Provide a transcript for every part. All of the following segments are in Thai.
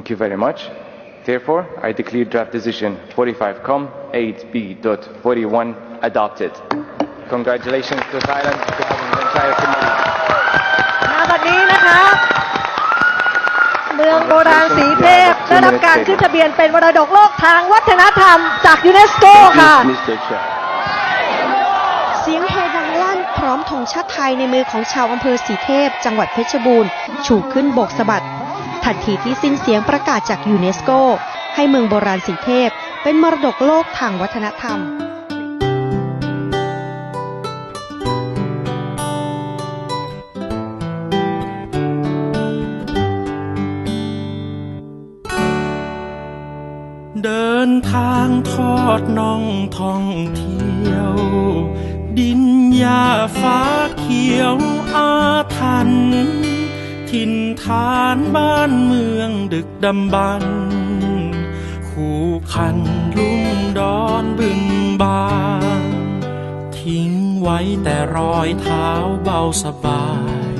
Thank you very much. Therefore, I declare draft decision 45com 8b.41 adopted. Congratulations to Thailand to having the entire committee. ณบัดนี้นะคะ เมืองโบราณสีเทพได้รับการขึ้นทะเบียนเป็นมรดกโลกทางวัฒนธรรมจากยูเนสโกค่ะ Mr. Chair. เสียงโฮดังลั่นพร้อมธงชาติไทยในมือของชาวอำเภอสีเทพ จังหวัดเพชรบูรณ์ ชูขึ้นโบกสะบัด ทันทีที่สิ้นเสียงประกาศจากยูเนสโก ให้เมืองโบราณสีเทพ เป็นมรดกโลกทางวัฒนธรรมเดินทางทอดน่องท่องเที่ยว ดินหญ้าฟ้าเขียวอาถรรพ์ถิ่นานบ้านเมืองดึกดำบรรพ์คู่คันลุ่มดอนบึงบานทิ้งไว้แต่รอยเท้าเบาสบาย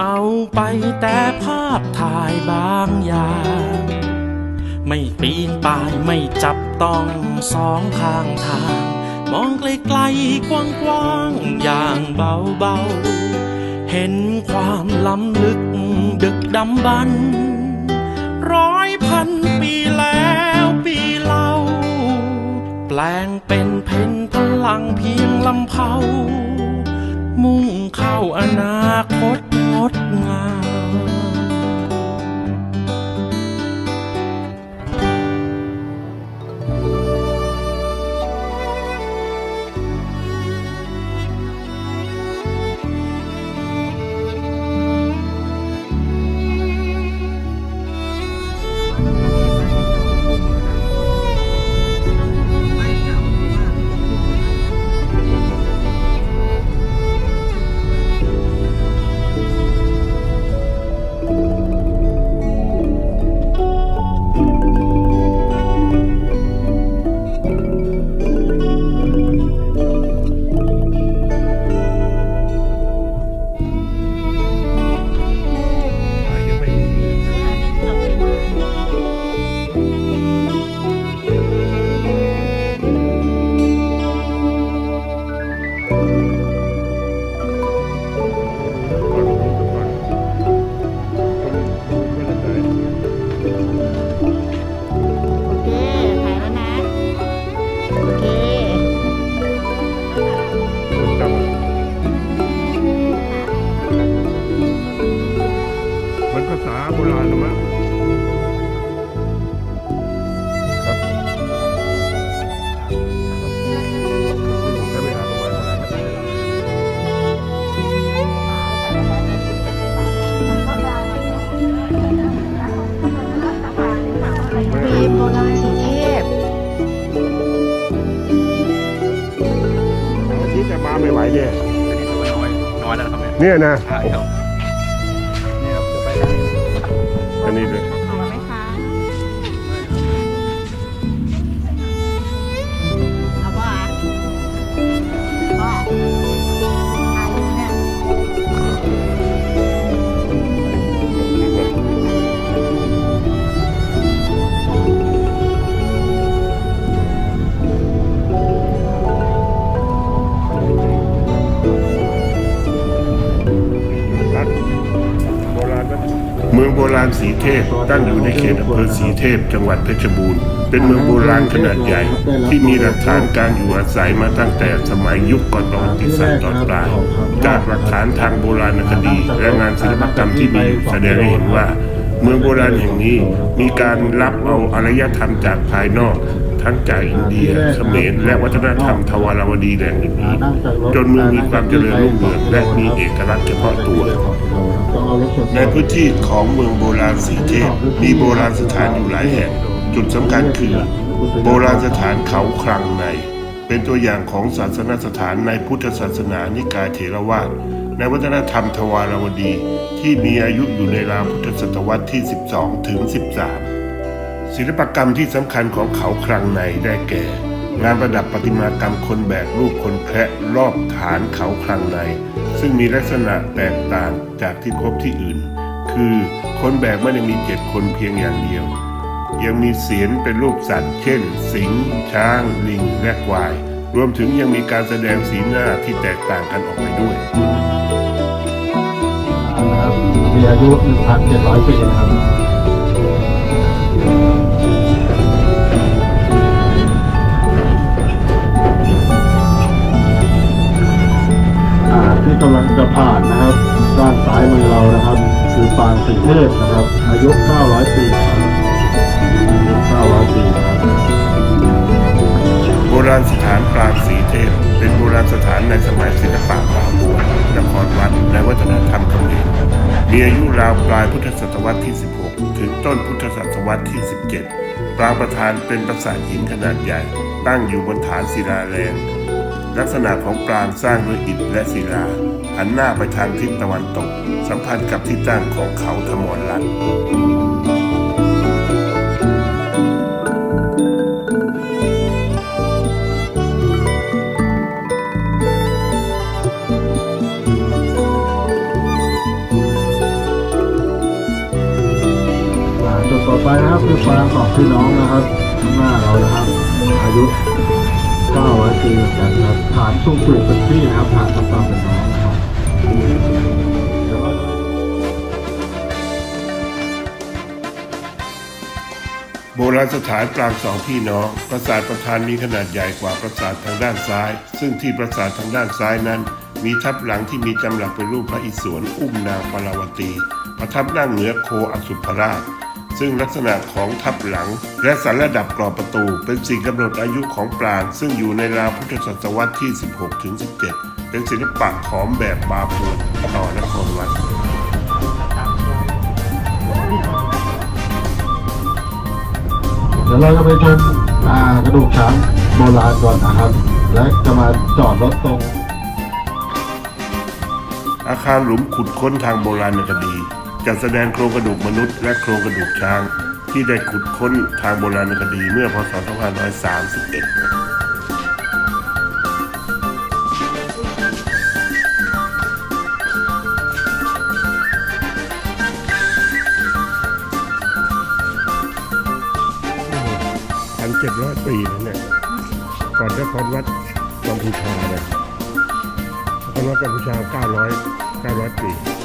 เอาไปแต่ภาพถ่ายบางอย่างไม่ปีนป่ายไม่จับต้องสองข้างทาง มองไกลๆกว้างๆอย่างเบาๆ เห็นความล้ำลึกดึกดำบรรพ์ร้อยพันปีแล้วปีเล่า แปลงเป็นเพนพลังเพียงลำเผา ภาษาโบราณนะมั้งครับผมจะไปหาประมาณเท่าไหร่ครับเวีโบราณสีเทพอาทิตย์จะมาไม่ไหวเนี่ยน้อยน้อยแล้วนะครับเนี่ยเนี่ยนะ เมืองโบราณสีเทพตั้งอยู่ในเขตอำเภอสีเทพ จังหวัดเพชรบูรณ์ เป็นเมืองโบราณขนาดใหญ่ ที่มีหลักฐานการอยู่อาศัยมาตั้งแต่สมัยยุคก่อนประวัติศาสตร์ตอนปลายจากหลักฐานทางโบราณคดี และงานศิลปกรรมที่มีอยู่แสดงให้เห็นว่า เมืองโบราณแห่งนี้มีการรับเอาอารยธรรมจากภายนอกทั้งจากอินเดียเขมรและวัฒนธรรมทวารวดีแหล่งอื่นๆจนเมืองมีความเจริญรุ่งเรืองและมีเอกลักษณ์เฉพาะตัว ในพื้นที่ของเมืองโบราณสีเทพมีโบราณสถานอยู่หลายแห่ง จุดสำคัญคือ โบราณสถานเขาคลังใน เป็นตัวอย่างของศาสนสถานในพุทธศาสนานิกายเถรวาทในวัฒนธรรมทวารวดีที่มีอายุอยู่ในราวพุทธศตวรรษที่ 12 ถึง 13 ศิลปกรรมที่สำคัญของเขาคลังในได้แก่ งานประดับประติมากรรมคนแบกรูปคนแพะรอบฐานเขาคลังใน ซึ่งมีลักษณะแตกต่างจากที่พบที่อื่น คือคนแบกไม่ได้มีเจ็ดคนเพียงอย่างเดียว ยังมีเสียนเป็นรูปสัตว์ เช่น สิงช้าง ลิง และควาย รวมถึงยังมีการแสดงสีหน้าที่แตกต่างกันออกไปด้วยครับมีอายุ 1,700 ปีนะครับ มีอายุราวปลายพุทธศตวรรษที่ 16 ถึงต้นพุทธศตวรรษที่ 17 ปรางประธานเป็นปราสาทหินขนาดใหญ่ ตั้งอยู่บนฐานศิลาแรง ลักษณะของปรางสร้างด้วยอิฐและศิลา หันหน้าไปทางทิศตะวันตก สัมพันธ์กับที่ตั้งของเขาธมรลัตน์ ไปนะครับคือปางสองพี่น้องนะครับข้างหน้าเรานะครับ อายุ900ปีเหมือนกันครับฐานทรงปลูกเป็นพี่นะครับฐานทำตามเป็นน้องนะครับโบราณสถานปรางสองพี่น้อง ปราสาทประธานมีขนาดใหญ่กว่าปราสาททางด้านซ้าย ซึ่งที่ปราสาททางด้านซ้ายนั้น มีทับหลังที่มีจำหลักเป็นรูปพระอิศวรอุ้มนางปาราวตีประทับนั่งเหนือโคอสุภราช ซึ่งลักษณะของทับหลัง และสันระดับกรอบประตู เป็นสิ่งกำหนดอายุของปรางซึ่งอยู่ในราวพุทธศตวรรษที่ 16ถึง17 เป็นศิลปะขอมแบบบาปูนต่อนครวัดเดี๋ยวเราจะไปชมอ่ากระดูกช้างโบราณก่อนนะครับ และจะมาจอดรถตรง อาคารหลุมขุดค้นทางโบราณคดี จัดแสดงโครงกระดูกมนุษย์ และโครงกระดูกช้าง ที่ได้ขุดค้นทางโบราณคดีเมื่อพศ 2531ันเจ็ดร้อยปีนั่นเนี่ยก่อนนครวัดกัมพูชาเนี่ยนครวัดกัมพูชาเก้าร้อยเก้าร้อยปี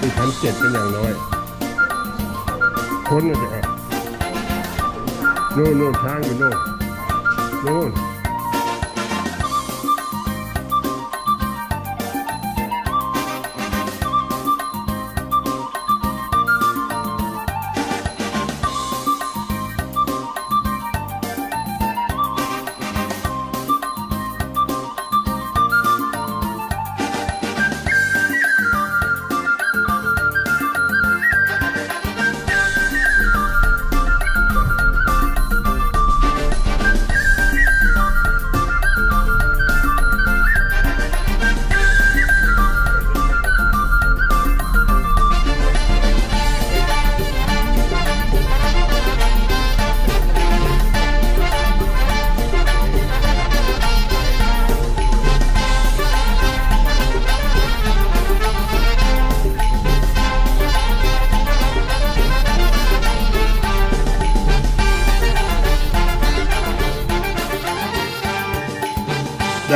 มีพันเจ็ดเป็นอย่างน้อยคนน่ะจะโน่นโน่นช้างอยู่โน่นโน่น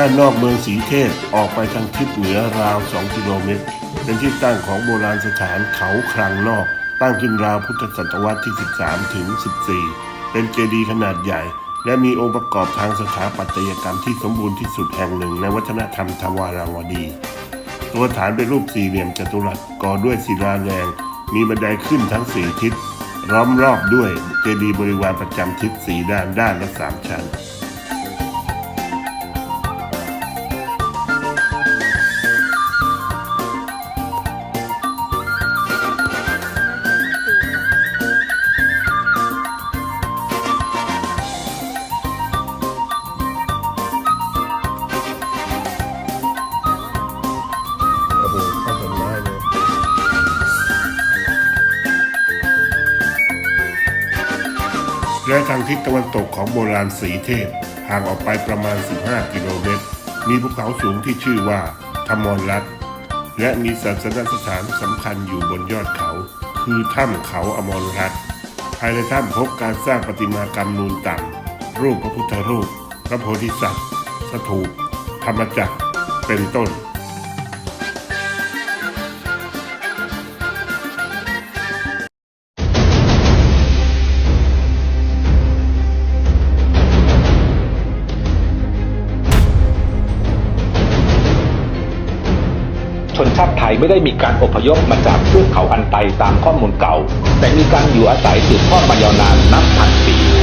านนอกเมืองสีเทพออกไปทางทิศเหนือราว 2 กิโลเมตร เป็นที่ตั้งของโบราณสถานเขาครังนอก ตั้งขึ้นราวพุทธศตวรรษที่ 13 ถึง 14 เป็นเจดีย์ขนาดใหญ่ และมีองค์ประกอบทางสถาปัตยกรรมที่สมบูรณ์ที่สุดแห่งหนึ่งในวัฒนธรรมทวาราวดี ตัวฐานเป็นรูปสี่เหลี่ยมจัตุรัสก่อด้วยศิลาแรง มีบันไดขึ้นทั้งสี่ทิศล้อมรอบด้วยเจดีย์บริวารประจำทิศสีด้านด้านละสามชั้น และทางทิศตะวันตกของโบราณสีเทพ ห่างออกไปประมาณ 15 กิโลเมตร มีภูเขาสูงที่ชื่อว่าธมรลัตและมีศาสนสถานสำคัญอยู่บนยอดเขา คือถ้ำเขาอมรรัตภายในถ้ำพบการสร้างประติมากรรมนูนต่ำรูปพระพุทธรูป พระโพธิสัตว์ สถูป ธรรมจักร เป็นต้น ไม่ได้มีการอพยพมาจากเทือกเขาอันไตตามข้อมูลเก่า แต่มีการอยู่อาศัยสืบทอดมายาวนานนับพันปี